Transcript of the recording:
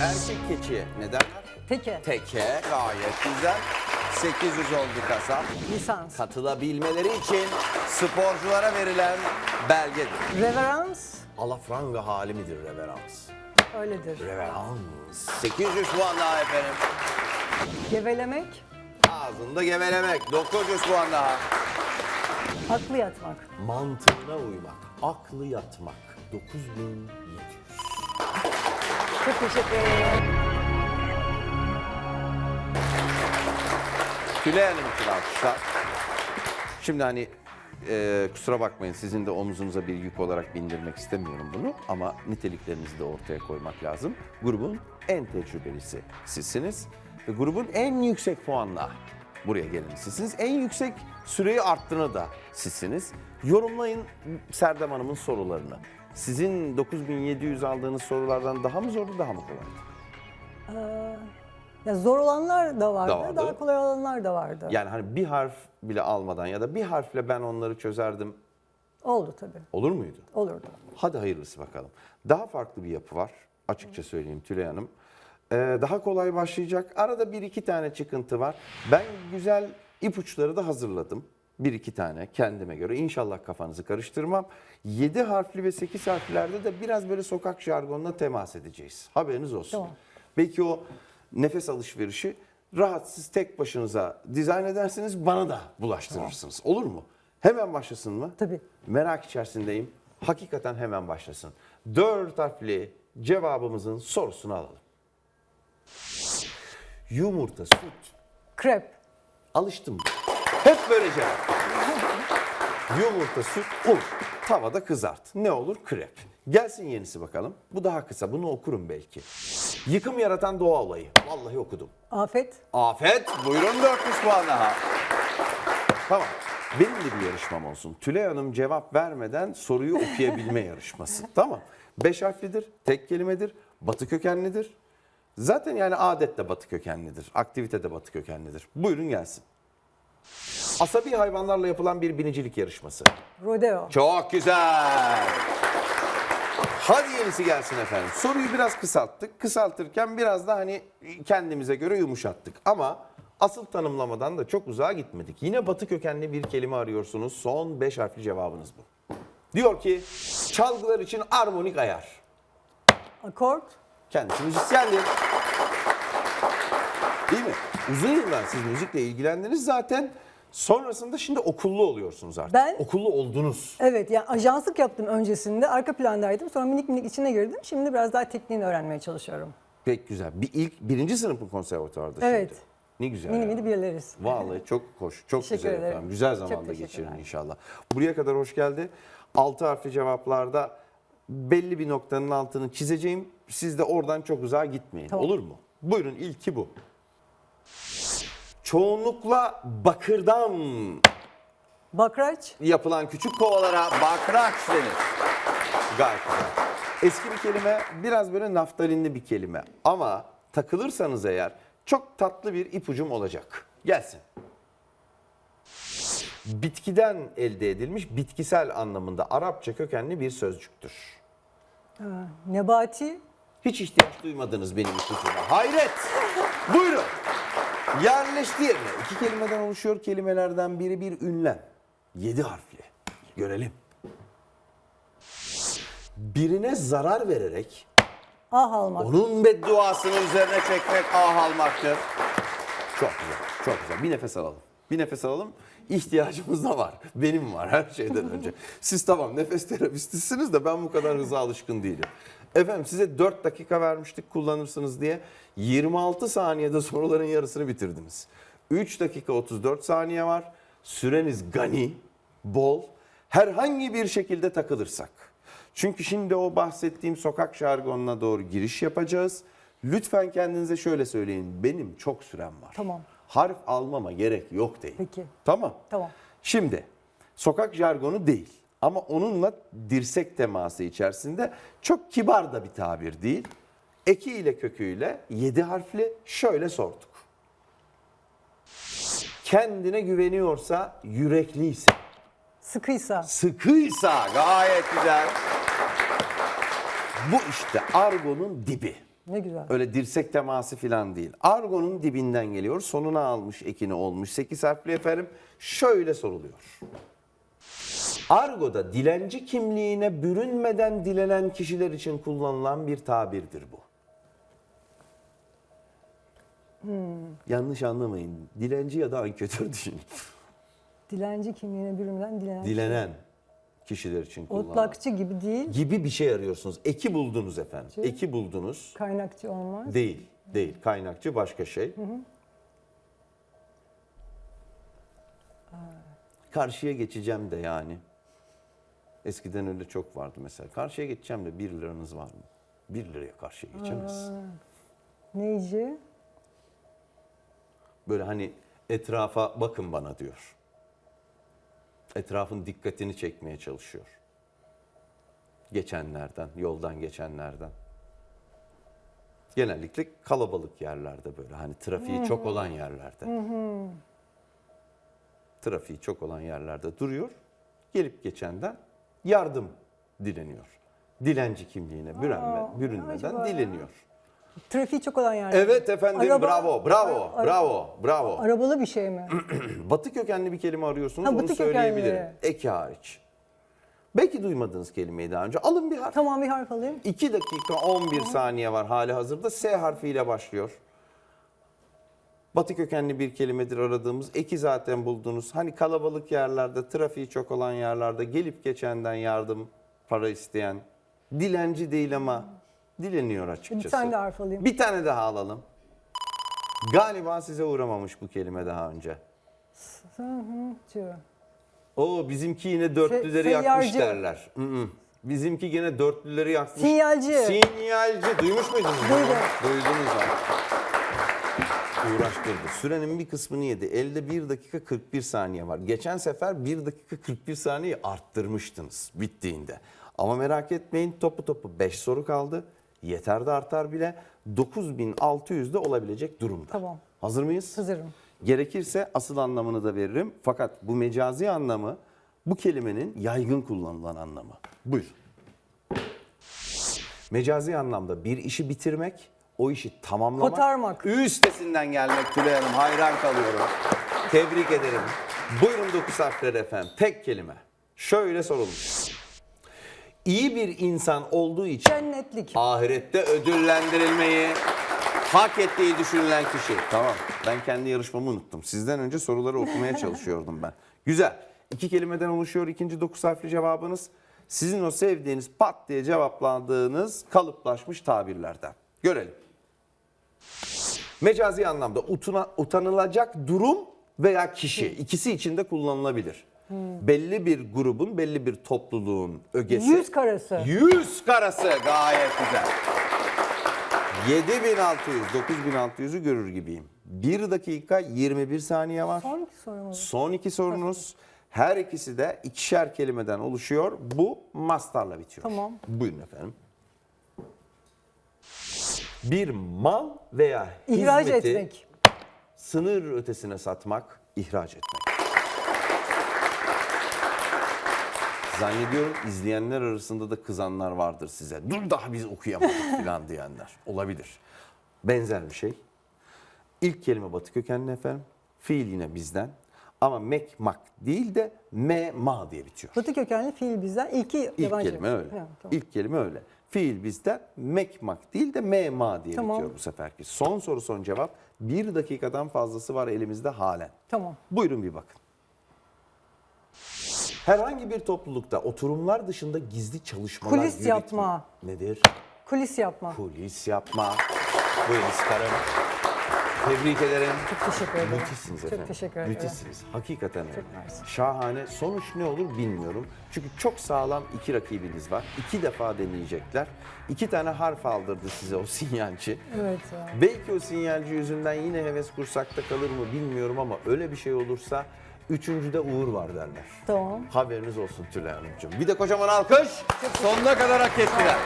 Erkek keçiye ne derler? Teke. Teke gayet güzel. 800 oldu kasap. Lisans. Katılabilmeleri için sporculara verilen belgedir. Reverans. Alafranga hali midir reverans? Öyledir. Reverans. 800 puan daha efendim. Gevelemek. Ağzında gevelemek. 900 puan daha. Haklı yatmak. Mantığına uymak. Aklı yatmak. 9700. Çok teşekkür ederim. Tülay Hanım için. Şimdi hani e, kusura bakmayın sizin de omuzunuza bir yük olarak bindirmek istemiyorum bunu ama niteliklerinizi de ortaya koymak lazım. Grubun en tecrübelisi sizsiniz ve grubun en yüksek puanla buraya gelen sizsiniz. En yüksek süreyi arttıranı da sizsiniz. Yorumlayın Serdem Hanım'ın sorularını. Sizin 9700 aldığınız sorulardan daha mı zordu daha mı kolaydı? Ya zor olanlar da vardı, Da vardı. daha kolay olanlar da vardı. Yani hani bir harf bile almadan ya da bir harfle ben onları çözerdim Oldu tabii. olur muydu? Olurdu. Hadi hayırlısı bakalım. Daha farklı bir yapı var. Açıkça söyleyeyim Tülay Hanım. Ee, daha kolay başlayacak. Arada bir iki tane çıkıntı var. Ben güzel ipuçları da hazırladım. Bir iki tane kendime göre. İnşallah kafanızı karıştırmam. 7 harfli ve 8 harflerde de biraz böyle sokak jargonuna temas edeceğiz. Haberiniz olsun. Tamam. Belki o nefes alışverişi rahatsız tek başınıza dizayn edersiniz bana da bulaştırırsınız. Olur mu? Hemen başlasın mı? Tabii. Merak içerisindeyim. Hakikaten hemen başlasın. Dört harfli cevabımızın sorusunu alalım. Yumurta, süt. Krep. Alıştım. Hep böyle cevap. Yumurta, süt, un. Tavada kızart. Ne olur? Krep. Gelsin yenisi bakalım. Bu daha kısa. Bunu okurum belki. Yıkım yaratan doğa olayı. Vallahi okudum. Afet. Afet. Buyurun 400 puan daha. Tamam. Benim de bir yarışmam olsun. Tülay Hanım cevap vermeden soruyu okuyabilme yarışması. Tamam. Beş harflidir, tek kelimedir, batı kökenlidir. Zaten yani adet de batı kökenlidir, aktivite de batı kökenlidir. Buyurun gelsin. Asabi hayvanlarla yapılan bir binicilik yarışması. Rodeo. Çok güzel. Hadi yenisi gelsin efendim. Soruyu biraz kısalttık. Kısaltırken biraz da hani kendimize göre yumuşattık. Ama asıl tanımlamadan da çok uzağa gitmedik. Yine batı kökenli bir kelime arıyorsunuz. Son 5 harfli cevabınız bu. Diyor ki çalgılar için armonik ayar. Akort. Kendisi müzisyendir. Değil mi? Uzun yıllar siz müzikle ilgilendiniz zaten. Sonrasında şimdi okullu oluyorsunuz artık. Ben- Okullu oldunuz. Evet yani ajanslık yaptım öncesinde. Arka plandaydım. Sonra minik minik içine girdim. Şimdi biraz daha tekniğini öğrenmeye çalışıyorum. Pek güzel. Bir ilk birinci sınıfın konservatuvarda Evet. şimdi. Ne güzel. Mini ya. mini biliriz. Vallahi çok hoş, çok Teşekkür güzel ederim. efendim. Güzel Çok zamanda teşekkürler. geçirin inşallah. Buraya kadar hoş geldi. Altı harfli cevaplarda belli bir noktanın altını çizeceğim. Siz de oradan çok uzağa gitmeyin. Olur mu? Buyurun ilki bu. Çoğunlukla bakırdan Bakraç. yapılan küçük kovalara bakraç denir. Gayet güzel. Eski bir kelime, biraz böyle naftalinli bir kelime. Ama takılırsanız eğer çok tatlı bir ipucum olacak. Gelsin. Bitkiden elde edilmiş bitkisel anlamında Arapça kökenli bir sözcüktür. Nebati. Hiç ihtiyaç duymadınız benim ipucuma. Hayret! Buyurun. Yerleşti yerine. İki kelimeden oluşuyor. Kelimelerden biri bir ünlem. Yedi harfli. Görelim. Birine zarar vererek Ah almak. onun bedduasını üzerine çekmek ah almaktır. Çok güzel, çok güzel. Bir nefes alalım. Bir nefes alalım. İhtiyacımız da var. Benim var her şeyden önce. Siz tamam nefes terapistisiniz de ben bu kadar hıza alışkın değilim. Efendim size 4 dakika vermiştik kullanırsınız diye. 26 saniyede soruların yarısını bitirdiniz. 3 dakika 34 saniye var. Süreniz gani, bol. Herhangi bir şekilde takılırsak. Çünkü şimdi o bahsettiğim sokak jargonuna doğru giriş yapacağız. Lütfen kendinize şöyle söyleyin. Benim çok sürem var. Tamam. Harf almama gerek yok değil. Peki. Tamam. Tamam. Şimdi sokak jargonu değil. Ama onunla dirsek teması içerisinde çok kibar da bir tabir değil. Eki ile köküyle yedi harfli şöyle sorduk. Kendine güveniyorsa, yürekliyse, Sıkıysa. sıkıysa gayet güzel. Bu işte argonun dibi. Ne güzel. Öyle dirsek teması falan değil. Argonun dibinden geliyor. Sonuna almış ekini olmuş. 8 harfli efendim. Şöyle soruluyor. Argo'da dilenci kimliğine bürünmeden dilenen kişiler için kullanılan bir tabirdir bu. Yanlış anlamayın. Dilenci ya da anketör düşünün. Dilenci kimliğine bürünmeden dilenen. Dilenen kişiler için kullanılan. Otlakçı gibi değil, Gibi bir şey arıyorsunuz. Eki buldunuz efendim. Eki buldunuz. kaynakçı olmaz. Değil, değil. Kaynakçı başka şey. Karşıya geçeceğim de yani. Eskiden öyle çok vardı mesela. Karşıya geçeceğim de 1 liranız var mı? 1 liraya karşıya geçemez. Neyci? Böyle hani etrafa bakın bana diyor. Etrafın dikkatini çekmeye çalışıyor. Geçenlerden, yoldan geçenlerden. Genellikle kalabalık yerlerde böyle hani trafiği çok olan yerlerde. Trafiği çok olan yerlerde duruyor. Gelip geçenden yardım dileniyor. Dilenci kimliğine bürünme, bürünmeden acaba ya? dileniyor. Trafiği çok olan yerde. Evet efendim Araba- bravo bravo Ara- bravo bravo. Arabalı bir şey mi? Batı kökenli bir kelime arıyorsunuz Ha, onu batı söyleyebilirim. kökenli. Eki hariç. Belki duymadığınız kelimeyi daha önce. Alın bir harf. tamam bir harf alayım. 2 dakika 11 saniye var hali hazırda. S harfiyle başlıyor. Batı kökenli bir kelimedir aradığımız. Eki zaten buldunuz. Hani kalabalık yerlerde, trafiği çok olan yerlerde gelip geçenden yardım, para isteyen. Dilenci değil ama dileniyor açıkçası. Bir tane de harf alayım. Bir tane daha alalım. Galiba size uğramamış bu kelime daha önce. Tüh. O bizimki yine dörtlüleri Se- yakmış seyyarcı. derler. Bizimki yine dörtlüleri yakmış. Sinyalci. Sinyalci. Duymuş muydunuz? bunu? Duydum. Duydunuz ha. Uğraştırdı. Sürenin bir kısmını yedi. Elde 1 dakika 41 saniye var. Geçen sefer 1 dakika 41 saniye arttırmıştınız bittiğinde. Ama merak etmeyin topu topu 5 soru kaldı. Yeter de artar bile. 9600'de olabilecek durumda. Tamam. Hazır mıyız? Hazırım. Gerekirse asıl anlamını da veririm. Fakat bu mecazi anlamı bu kelimenin yaygın kullanılan anlamı. Buyur. Mecazi anlamda bir işi bitirmek, o işi tamamlamak. Kotarmak. Üstesinden gelmek Tülay Hanım. Hayran kalıyorum. Tebrik ederim. Buyurun dokuz harfleri efendim. Tek kelime. Şöyle sorulmuş. İyi bir insan olduğu için Cennetlik. ahirette ödüllendirilmeyi hak ettiği düşünülen kişi. Tamam. Ben kendi yarışmamı unuttum. Sizden önce soruları okumaya çalışıyordum ben. Güzel. İki kelimeden oluşuyor ikinci dokuz harfli cevabınız. Sizin o sevdiğiniz pat diye cevapladığınız kalıplaşmış tabirlerden. Görelim. Mecazi anlamda utuna, utanılacak durum veya kişi ikisi için de kullanılabilir. Belli bir grubun, belli bir topluluğun ögesi. Yüz karası. Yüz karası gayet güzel. 7600, 9600'ü görür gibiyim. 1 dakika 21 saniye var. Sonraki sorumuz. Son iki sorunuz. Her ikisi de ikişer kelimeden oluşuyor. Bu mastarla bitiyor. Tamam. Buyurun efendim. Bir mal veya İhraç hizmeti etmek. sınır ötesine satmak, ihraç etmek. Zannediyorum izleyenler arasında da kızanlar vardır size. Dur daha biz okuyamadık falan diyenler. Olabilir. Benzer bir şey. İlk kelime batı kökenli efendim. Fiil yine bizden. Ama mek mak değil de me ma diye bitiyor. Batı kökenli fiil bizden. İlki İlk yabancı. kelime öyle. Ha, tamam. İlk kelime öyle. Fiil bizden mek mak değil de me ma diye Tamam. bitiyor bu seferki. Son soru son cevap. Bir dakikadan fazlası var elimizde halen. Tamam. Buyurun bir bakın. Herhangi bir toplulukta oturumlar dışında gizli çalışmalar Kulis yürütme- yapma. Nedir? Kulis yapma. Kulis yapma. Buyurun Sıkarım. Tebrik ederim. Çok teşekkür ederim. Müthişsiniz Çok efendim. teşekkür ederim. Müthişsiniz. Hakikaten öyle. Şahane. Sonuç ne olur bilmiyorum. Çünkü çok sağlam iki rakibiniz var. İki defa deneyecekler. İki tane harf aldırdı size o sinyalci. Evet ya. Belki o sinyalci yüzünden yine heves kursakta kalır mı bilmiyorum ama öyle bir şey olursa üçüncüde uğur var derler. Tamam. Haberiniz olsun Tülay Hanımcığım. Bir de kocaman alkış. Sonuna kadar hak ettiler.